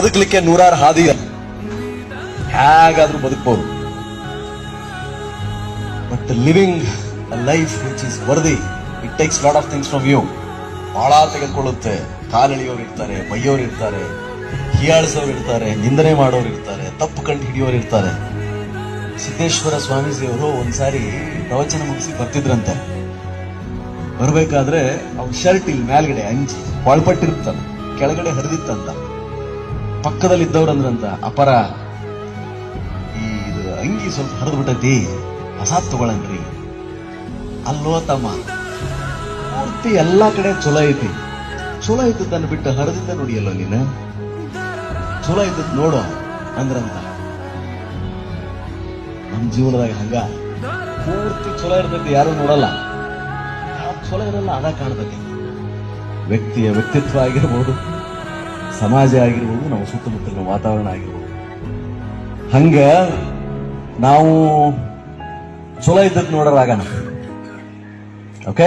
ಬದುಕಲಿಕ್ಕೆ ನೂರಾರು ಹಾದಿ. ಹೇಗಾದ್ರೂ ಬದುಕಬಹುದು but living life which is worthy it takes lot of things from you ಬಹಳ ತೆಗೆದುಕೊಳ್ಳುತ್ತೆ. ಕಾಲೆಳೆಯೋರು ಇರ್ತಾರೆ ಬೈಯೋರು ಇರ್ತಾರೆ, ಹೀಯಾಳಿಸೋರು ಇರ್ತಾರೆ, ನಿಂದನೆ ಮಾಡೋರು ಇರ್ತಾರೆ, ತಪ್ಪು ಕಂಡು ಹಿಡಿಯೋರು ಇರ್ತಾರೆ. ಸಿದ್ದೇಶ್ವರ ಸ್ವಾಮೀಜಿಯವರು ಒಂದ್ಸಾರಿ ಪ್ರವಚನ ಮುಗಿಸಿ ಬರ್ತಿದ್ರಂತೆ. ಬರಬೇಕಾದ್ರೆ ಅವ್ನ ಶರ್ಟ್ ಇಲ್ಲಿ ಮೇಲ್ಗಡೆ ಅಂಜಿ ಒಳಪಟ್ಟಿರುತ್ತಲ್ಲ ಕೆಳಗಡೆ ಹರಿದಿತ್ತಂತ. ಪಕ್ಕದಲ್ಲಿ ಇದ್ದವ್ರಂದ್ರಂತ ಅಪರ ಈ ಇದು ಅಂಗಿ ಸ್ವಲ್ಪ ಹರಿದು ಬಿಟ್ಟೈತಿ. ಹೊಸ ತಗೊಳನ್ರಿ. ಅಲ್ಲೋ ತಮ್ಮ. ಪೂರ್ತಿ ಎಲ್ಲಾ ಕಡೆ ಚಲೋ ಐತಿ. ಚಲೋ ತನ್ನ ಬಿಟ್ಟು ಹರಿದಿದ್ದ ನೋಡಿಯಲ್ಲೋ ನೀನು? ಚಲೋ ಐತಿ ನೋಡು, ಅಂದ್ರಂತ. ನಮ್ ಜೀವನದಾಗ ಹಂಗ. ಪೂರ್ತಿ ಚಲೋ ಇರ್ತೈತಿ, ಯಾರು ನೋಡಲ್ಲ. ಯಾವ್ದ್ ಚಲೋ ಇರಲ್ಲ, ಅದ ಕಾಣ್ತೈತಿ. ವ್ಯಕ್ತಿಯ ವ್ಯಕ್ತಿತ್ವ ಆಗಿರ್ಬೋದು. ಸಮಾಜ ಆಗಿರ್ಬೋದು ನಮ್ಮ ಸುತ್ತಮುತ್ತಲಿನ ವಾತಾವರಣ ಆಗಿರ್ಬೋದು. ಹಂಗ ನಾವು ಚಲೋ ಇದ್ದದ್ ನೋಡೋರಾಗಣ ಓಕೆ